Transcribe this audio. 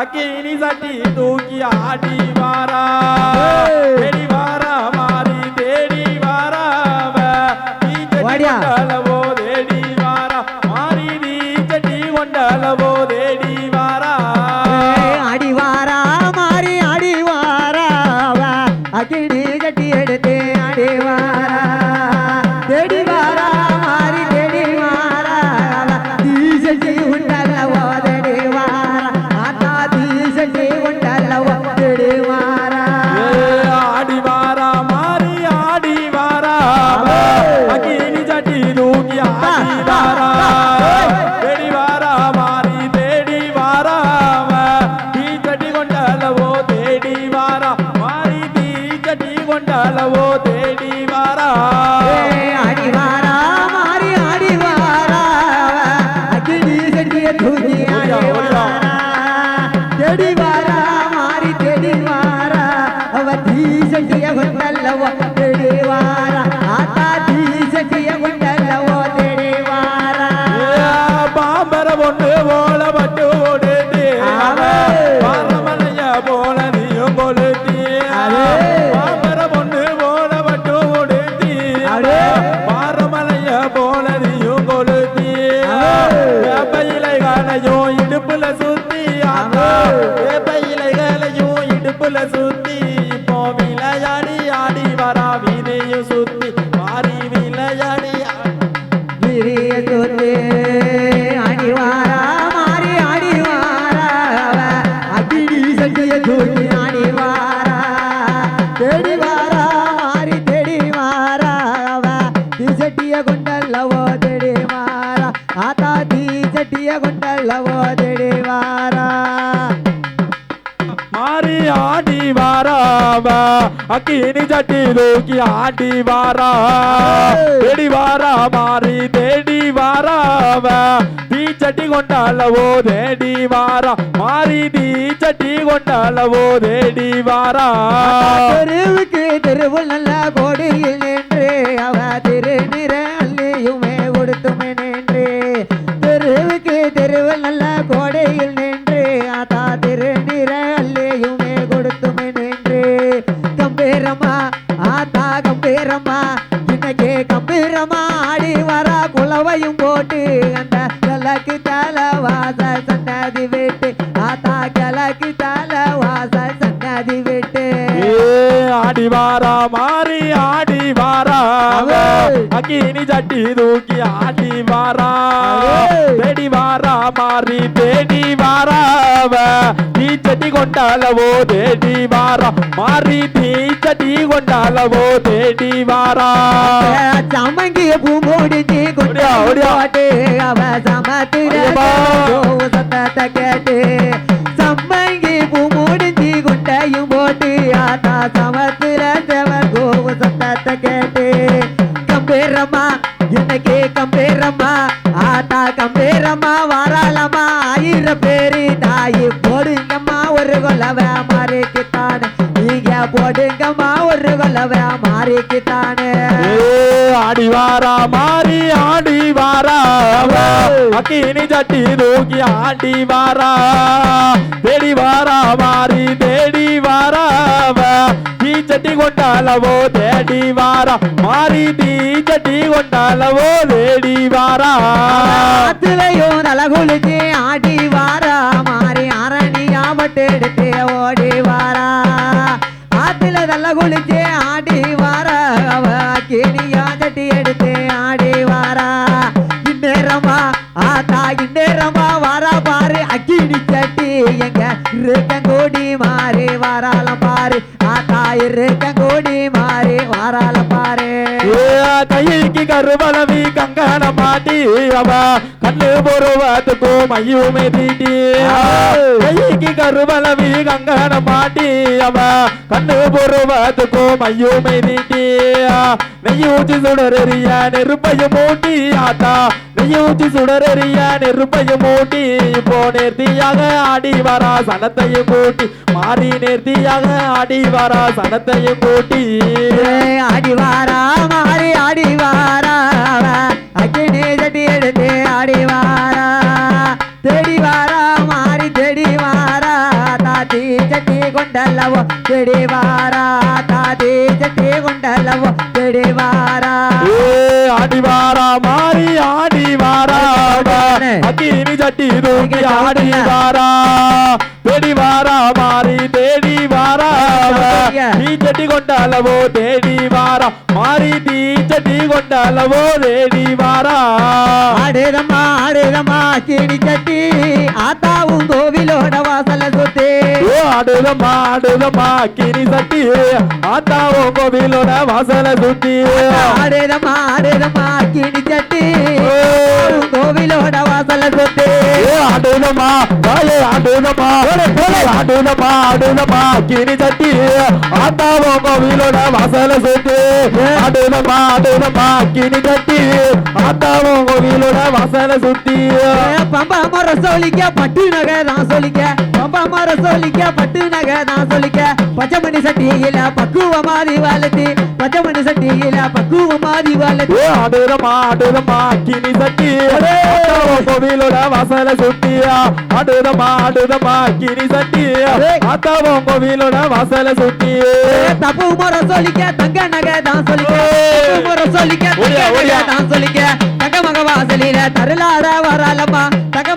அக்கினி சட்டி தூக்கி ஆடி வாரா. தேடி வாரா மாறி தேடி வாரா வாடியா. கொண்டளவோ தேடி வாரா மாறி நீ சட்டி கொண்டளவோ இடுப்புல சுத்தி இலைகளையும் இடுப்புல சுத்தி ஆத்தா தீசட்டிய கொண்டல்லவோ தேடி வாரா. மாறி ஆடி வாராவ அக்கினி சட்டி தூக்கி ஆடி வாரா. தேடி வாரா மாறி தேடி வாராவ தீ சட்டி கொண்டாலவோ தேடி வாரா. மாறி தீ சட்டி கொண்டாலவோ தேடி வாரா. தெருவுக்கு கம்பீரமா ஆத்தா கம்பீரமா இன்னைக்கு கம்பீரமா ஆடி வரா குலவையும் போட்டு அந்த தலைக்கு தலவாச வாரா மாறி ஆடி வாரா. அக்கினி சட்டி தூக்கி ஆடி வாரா. தேடி வாரா மாறி தேடி வாராவ தீ சட்டி கொண்டாலவோ தேடி வாரா. மாறி தீ சட்டி கொண்டாலவோ தேடி வாரா. சமங்கிய பூ முடிஞ்சு கொண்டு. போட்டு அவ சமத்துல ஆத்தா கம்பீரமா வாராளமா ஆயிரம் பேரு தாயி போடுங்கம்மா ஒரு கொலவ மாறிக்கிட்டானு. நீங்க போடுங்கம்மா ஒரு கொலவ மாறிக்கிட்டானு. ஏ ஆடி வாரா மாறி ஆடி வாரா அக்கினி சட்டி தூக்கி ஆடி வாரா தேடி வாரா மாறி தேடி வாரா தீ சட்டி கொண்டாலவோ தேடி வாரா மாறி தீ சட்டி கொண்டாலவோ தேடி வாரா ஆத்துலையும் நலகுளிச்சு ஆடி வாரா மாறி அரணியா பட்டு குளிச்சே ஆடி வாரா. அவ கிணியா தட்டி எடுத்து ஆடி வாரா. இந்நேரமா ஆத்தா இந்நேரமா வாரா பாரு. அக்கினி சட்டி எங்க கோடி மாறி வாராலம் பாரு. ஆத்தா கோடி மாறி வாராலம் பாரு கைக்கு கருவளவி கங்கண மாட்டி அவ கண்ணு பொருவத்துக்கும் மையுமே தீட்டி. கைக்கு கருவளவி கங்கண மாட்டி அவ கண்ணு பொருவத்துக்கும் மையுமே தீட்டி. நெய்யூச்சி சுடரெறிய நெருப்பையும் மூட்டி ஆத்தா நெய்யூச்சி சுடரெறிய நெருப்பையும் மூட்டி இப்போ நேர்த்தியாக ஆடி வரா சனத்தையும் கூட்டி. மாறி நேர்த்தியாக ஆடி வரா சனத்தையும் கூட்டி. ஆடி வாரா மாறி ஆடி வாரா அக்கினி சட்டி எடுத்து ஆடி வாரா. தேடி வாரா மாறி தேடி வாரா தீ சட்டி கொண்டல்லவோ தேடி வாரா. தாதி சட்டி கொண்டல்லவோ தேடி வாரா. ஆடி வாரா மாறி ஆடி சட்டி தூக்கி ஆடி வாரா. தேடி வாரா மாறி தேடி வாரா. தீ சட்டி கொண்டாலவோ தேடி வாரா மாறி தீ சட்டி கொண்டாலவோ தேடி வாரா. ஆடுதம்மா ஆடுதம்மா கிணி சட்டி. ஆத்தாவும் கோவிலோட வாசல சுத்தி. ஆடுதம்மா ஆடுதம்மா கினி சட்டி. ஆத்தாவோ கோவிலோட வாசல சுத்தி. ஆடுதம்மா ஆடுதம்மா கிணி சட்டி. ஆத்தாவும் கோவிலோட வாசல சுத்தி. ஆடுதம்மா வாயே ஆடுதம்மா. ஆடுதம்மா ஆடுதம்மா கினி சட்டி. ஆத்தாவோ கோவிலோட வாசல சுத்தி. ஆடுதம்மா ஆடுதம்மா கினி சட்டி ஆத்தாவோ கோவிலோட வாசல சுத்தி. பம்பா மர சொல்லிக்க பட்டு நகை நான் சொல்லிக்க பம்பா மர சொல்லிக்க பட்டு நகை நான் சொல்லிக்க. பச்சை மணி சட்டியில பக்குவமாதி வளர்த்தி பச்சை மணி சட்டியில பக்குவமாதி வளர்த்தி ஏ ஆடுதம்மா ஆடுதம்மா கினி சட்டி. கோவிலோட வாசல சுத்தி ஆடுதம்மா ஆடுதம்மா கினி சட்டி. ஆத்தாவோ கோவிலோட வாசல சுத்தி தப்பு முற சொல்லிக்க தங்க நகை தான் சொல்லிக்க. முற சொல்லிக்க தங்க நகை. தான் சொல்லிக்க. தங்க மக வாசலில தருளாட வராலம்மா தங்க